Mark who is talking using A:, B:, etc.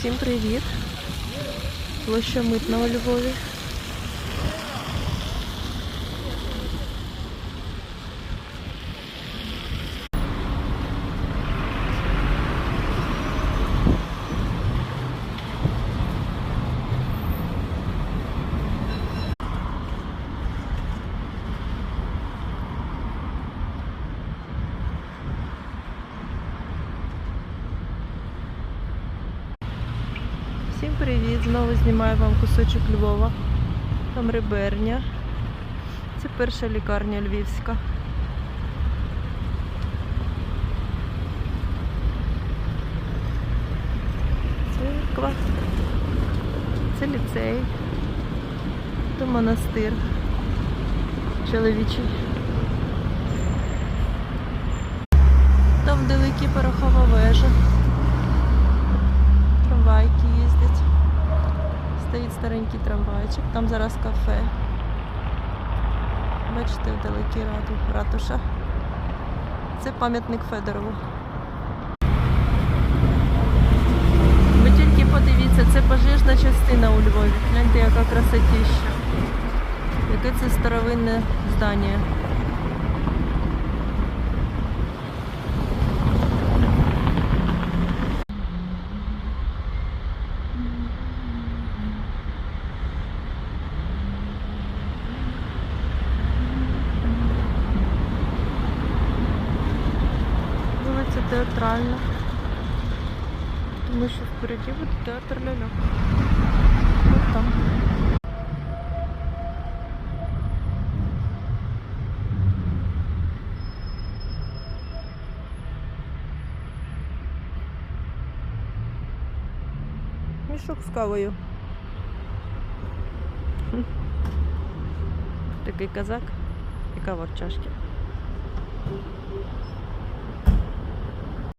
A: Всім привіт! Площа митна у Львові. Всім привіт! Знову знімаю вам кусочок Львова. Там риберня. Це перша лікарня львівська. Церква. Це ліцей. Це монастир. Чоловічий. Там вдалекі порохова Стоїть старенький трамвайчик. Там зараз кафе. Бачите, вдалекі ратуша. Це пам'ятник Федорову. Ви тільки подивіться, це пожежна частина у Львові. Гляньте, яка красотища. Яке це старовинне здання. Вулиця театральна. Тому що впереді буде театр ляльок. Ось там. Мішок з кавою. Такий казак і кава в чашці.